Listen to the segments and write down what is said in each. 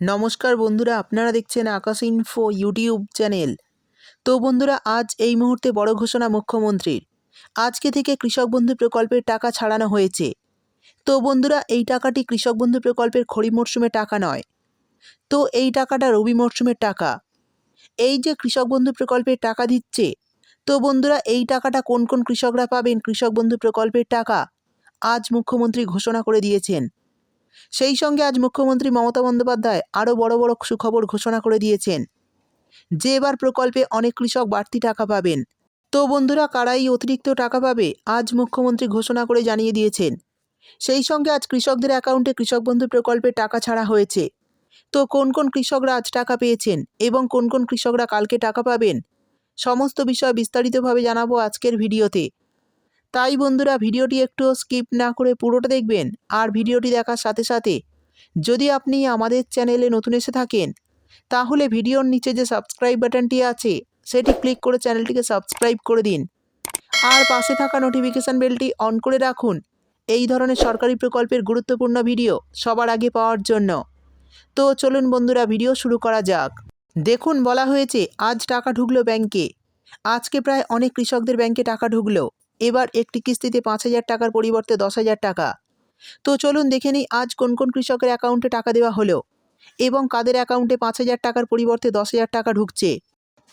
নমস্কার বন্ধুরা, আপনারা দেখছেন আকাশ ইনফো ইউটিউব চ্যানেল তো বন্ধুরা, আজ এই মুহূর্তে বড় ঘোষণা মুখ্যমন্ত্রীর। আজকে থেকে কৃষক বন্ধু প্রকল্পের টাকা ছাড়ানো হয়েছে। তো বন্ধুরা, এই টাকাটি কৃষক বন্ধু প্রকল্পের খরিফ মরশুমে টাকা নয়। তো এই টাকাটা রবি মরশুমের টাকা। এই যে কৃষক বন্ধু প্রকল্পের টাকা দিচ্ছে, তো বন্ধুরা, এই টাকাটা কোন কোন কৃষকরা পাবেন কৃষক বন্ধু প্রকল্পের টাকা? আজ মুখ্যমন্ত্রী ঘোষণা করে দিয়েছেন। সেই সঙ্গে আজ মুখ্যমন্ত্রী মমতা বন্দ্যোপাধ্যায় আরও বড় বড় সুখবর ঘোষণা করে দিয়েছেন যে এবার প্রকল্পে অনেক কৃষক বাড়তি টাকা পাবেন। তো বন্ধুরা, কারা এই অতিরিক্ত টাকা পাবে আজ মুখ্যমন্ত্রী ঘোষণা করে জানিয়ে দিয়েছেন। সেই সঙ্গে আজ কৃষকদের অ্যাকাউন্টে কৃষক বন্ধু প্রকল্পে টাকা ছাড়া হয়েছে। তো কোন কোন কৃষকরা আজ টাকা পেয়েছেন এবং কোন কোন কৃষকরা কালকে টাকা পাবেন, সমস্ত বিষয় বিস্তারিতভাবে জানাব আজকের ভিডিওতে। তাই বন্ধুরা ভিডিওটি একটু স্কিপ না করে পুরোটা দেখবেন আর ভিডিওটি দেখার সাথে সাথে যদি আপনি আমাদের চ্যানেলে নতুন এসে থাকেন, তাহলে ভিডিওর নিচে যে সাবস্ক্রাইব বাটনটি আছে, সেটি ক্লিক করে চ্যানেলটিকে সাবস্ক্রাইব করে দিন। আর পাশে থাকা নোটিফিকেশান বেলটি অন করে রাখুন। এই ধরনের সরকারি প্রকল্পের গুরুত্বপূর্ণ ভিডিও সবার আগে পাওয়ার জন্য। তো চলুন বন্ধুরা, ভিডিও শুরু করা যাক। দেখুন, বলা হয়েছে, আজ টাকা ঢুকলো ব্যাংকে। আজকে প্রায় অনেক কৃষকদের ব্যাংকে টাকা ঢুকলো। এবার একটি কিস্তিতে পাঁচ হাজার টাকার পরিবর্তে দশ হাজার টাকা। তো চলুন দেখে নিই আজ কোন কোন কৃষকের অ্যাকাউন্টে টাকা দেওয়া হলো এবং কাদের অ্যাকাউন্টে পাঁচ হাজার টাকার পরিবর্তে দশ হাজার টাকা ঢুকছে।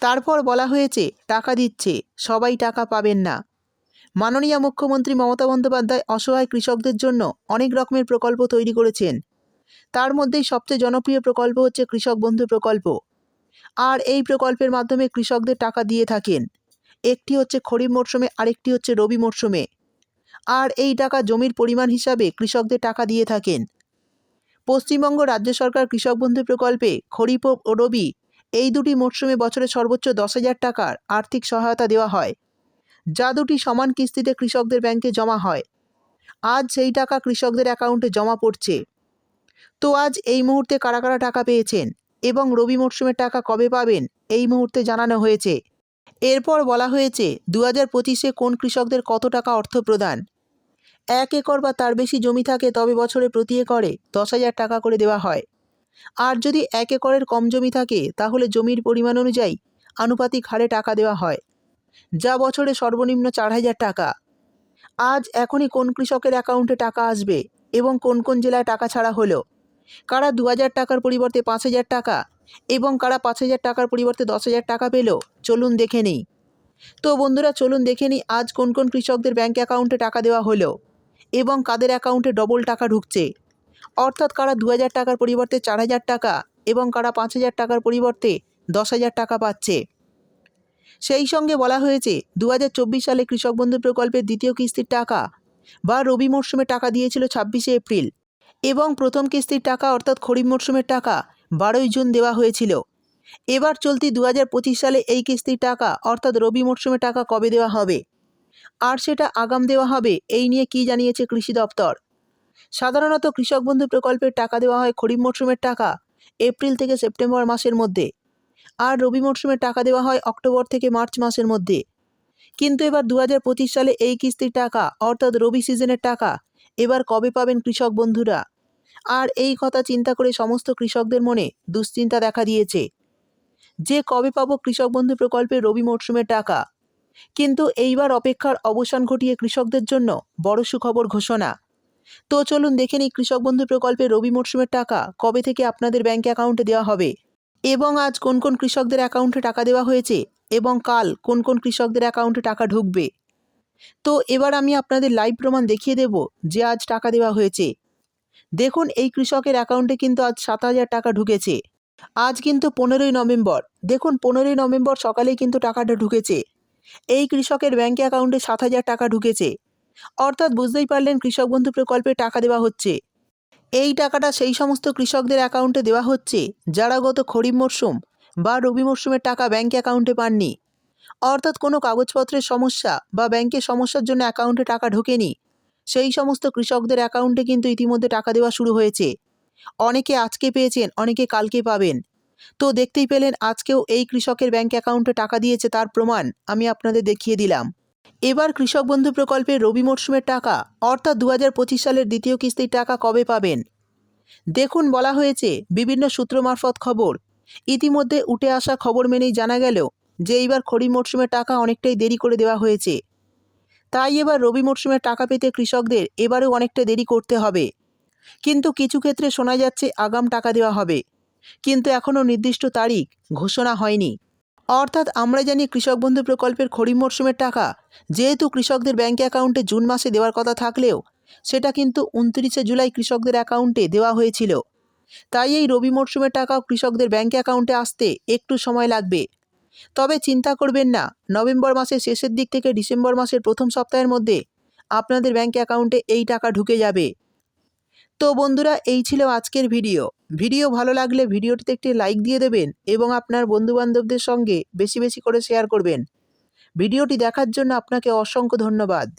তারপর বলা হয়েছে, টাকা দিচ্ছে, সবাই টাকা পাবেন না। মাননীয় মুখ্যমন্ত্রী মমতা বন্দ্যোপাধ্যায় অসহায় কৃষকদের জন্য অনেক রকমের প্রকল্প তৈরি করেছেন। তার মধ্যেই সবচেয়ে জনপ্রিয় প্রকল্প হচ্ছে কৃষক বন্ধু প্রকল্প। আর এই প্রকল্পের মাধ্যমে কৃষকদের টাকা দিয়ে থাকেন। একটি হচ্ছে খরিফ মরশুমে, আরেকটি হচ্ছে রবি মরশুমে। আর এই টাকা জমির পরিমাণ হিসাবে কৃষকদের টাকা দিয়ে থাকেন। পশ্চিমবঙ্গ রাজ্য সরকার কৃষক বন্ধু প্রকল্পে খরিফ ও রবি এই দুটি মরশুমে বছরে সর্বোচ্চ দশ হাজার টাকার আর্থিক সহায়তা দেওয়া হয়, যা দুটি সমান কিস্তিতে কৃষকদের ব্যাংকে জমা হয়। আজ সেই টাকা কৃষকদের অ্যাকাউন্টে জমা পড়ছে। তো আজ এই মুহূর্তে কারা কারা টাকা পেয়েছেন এবং রবি মরশুমের টাকা কবে পাবেন, এই মুহূর্তে জানানো হয়েছে। এরপর বলা হয়েছে দু হাজার পঁচিশে কোন কৃষকদের কত টাকা অর্থ প্রদান? এক একর বা তার বেশি জমি থাকে তবে বছরে প্রতি একরে দশ হাজার টাকা করে দেওয়া হয়। আর যদি এক একরের কম জমি থাকে, তাহলে জমির পরিমাণ অনুযায়ী আনুপাতিক হারে টাকা দেওয়া হয়, যা বছরে সর্বনিম্ন চার হাজার টাকা। আজ এখনই কোন কৃষকের অ্যাকাউন্টে টাকা আসবে এবং কোন কোন জেলায় টাকা ছাড়া হলো? কারা দু হাজার টাকার পরিবর্তে পাঁচ হাজার টাকা এবং কারা পাঁচ হাজার টাকার পরিবর্তে দশ হাজার টাকা পেল? চলুন দেখে নিই। তো বন্ধুরা, চলুন দেখে নিই আজ কোন কোন কৃষকদের ব্যাঙ্ক অ্যাকাউন্টে টাকা দেওয়া হলো এবং কাদের অ্যাকাউন্টে ডবল টাকা ঢুকছে। অর্থাৎ কারা দু হাজার টাকার পরিবর্তে চার হাজার টাকা এবং কারা পাঁচ হাজার টাকার পরিবর্তে দশ হাজার টাকা পাচ্ছে। সেই সঙ্গে বলা হয়েছে, দু হাজার চব্বিশ সালে কৃষক বন্ধু প্রকল্পের দ্বিতীয় কিস্তির টাকা বা রবি মরশুমে টাকা দিয়েছিল ছাব্বিশে এপ্রিল এবং প্রথম কিস্তির টাকা অর্থাৎ খরিফ মরশুমের টাকা বারোই জুন দেওয়া হয়েছিল। এবার চলতি দু হাজার পঁচিশ সালে এই কিস্তির টাকা, অর্থাৎ রবি মরশুমে টাকা কবে দেওয়া হবে? আর সেটা আগাম দেওয়া হবে, এই নিয়ে কি জানিয়েছে কৃষি দপ্তর? সাধারণত কৃষক বন্ধু প্রকল্পের টাকা দেওয়া হয় খরিফ মরশুমের টাকা, এপ্রিল থেকে সেপ্টেম্বর মাসের মধ্যে। আর রবি মরশুমের টাকা দেওয়া হয় অক্টোবর থেকে মার্চ মাসের মধ্যে। কিন্তু এবার দু হাজার পঁচিশ সালে এই কিস্তির টাকা, অর্থাৎ রবি সিজনের টাকা, এবার কবে পাবেন কৃষক বন্ধুরা? আর এই কথা চিন্তা করে সমস্ত কৃষকদের মনে দুশ্চিন্তা দেখা দিয়েছে। যে কবে পাবো কৃষক বন্ধু প্রকল্পে রবি মরশুমের টাকা? কিন্তু এইবার অপেক্ষার অবসান ঘটিয়ে কৃষকদের জন্য বড় সুখবর ঘোষণা। তো চলুন দেখে নিই কৃষক বন্ধু প্রকল্পে রবি মরশুমের টাকা কবে থেকে আপনাদের ব্যাঙ্ক অ্যাকাউন্টে দেওয়া হবে? এবং আজ কোন কোন কৃষকদের অ্যাকাউন্টে টাকা দেওয়া হয়েছে? এবং কাল কোন কোন কৃষকদের অ্যাকাউন্টে টাকা ঢুকবে? তো এবার আমি আপনাদের লাইভ প্রমাণ দেখিয়ে দেব যে আজ টাকা দেওয়া হয়েছে। দেখুন এই কৃষকের অ্যাকাউন্টে কিন্তু আজ সাত হাজার টাকা ঢুকেছে। আজ কিন্তু পনেরোই নভেম্বর। দেখুন পনেরোই নভেম্বর সকালেই কিন্তু টাকাটা ঢুকেছে। এই কৃষকের ব্যাঙ্ক অ্যাকাউন্টে সাত হাজার টাকা ঢুকেছে। অর্থাৎ বুঝতেই পারলেন কৃষক বন্ধু প্রকল্পে টাকা দেওয়া হচ্ছে। এই টাকাটা সেই সমস্ত কৃষকদের অ্যাকাউন্টে দেওয়া হচ্ছে, যারা গত খরিফ মরশুম বা রবি মরশুমের টাকা ব্যাঙ্ক অ্যাকাউন্টে পাননি। অর্থাৎ কোনো কাগজপত্রের সমস্যা বা ব্যাংকের সমস্যার জন্য অ্যাকাউন্টে টাকা ঢোকেনি। সেই সমস্ত কৃষকদের অ্যাকাউন্টে কিন্তু ইতিমধ্যে টাকা দেওয়া শুরু হয়েছে। অনেকে আজকে পেয়েছেন, অনেকে কালকে পাবেন। তো দেখতেই পেলেন, আজকেও এই কৃষকের ব্যাংক অ্যাকাউন্টে টাকা দিয়েছে তার প্রমাণ আমি আপনাদের দেখিয়ে দিলাম। এবার কৃষক বন্ধু প্রকল্পে রবি মরশুমের টাকা, অর্থাৎ দু হাজার পঁচিশ সালের দ্বিতীয় কিস্তির টাকা কবে পাবেন? দেখুন, বলা হয়েছে, বিভিন্ন সূত্র মারফত খবর। ইতিমধ্যে উঠে আসা খবর মেনেই জানা গেল যে এইবার খরিফ মরশুমের টাকা অনেকটাই দেরি করে দেওয়া হয়েছে। তাই এবার রবি মরশুমের টাকা পেতে কৃষকদের এবারেও অনেকটা দেরি করতে হবে। কিন্তু কিছু ক্ষেত্রে শোনা যাচ্ছে আগাম টাকা দেওয়া হবে। কিন্তু এখনও নির্দিষ্ট তারিখ ঘোষণা হয়নি। অর্থাৎ আমরা জানি কৃষক বন্ধু প্রকল্পের খরিফ মরশুমের টাকা যেহেতু কৃষকদের ব্যাঙ্ক অ্যাকাউন্টে জুন মাসে দেওয়ার কথা থাকলেও সেটা কিন্তু উনত্রিশে জুলাই কৃষকদের অ্যাকাউন্টে দেওয়া হয়েছিল। তাই এই রবি মরশুমের টাকাও কৃষকদের ব্যাঙ্ক অ্যাকাউন্টে আসতে একটু সময় লাগবে। তবে চিন্তা করবেন না, নভেম্বর মাসের শেষের দিক থেকে ডিসেম্বর মাসের প্রথম সপ্তাহের মধ্যে আপনাদের ব্যাঙ্ক অ্যাকাউন্টে এই টাকা ঢুকে যাবে। তো বন্ধুরা, এই ছিল আজকের ভিডিও। ভিডিও ভালো লাগলে ভিডিওটিতে একটি লাইক দিয়ে দেবেন এবং আপনার বন্ধুবান্ধবদের সঙ্গে বেশি বেশি করে শেয়ার করবেন। ভিডিওটি দেখার জন্য আপনাকে অসংখ্য ধন্যবাদ।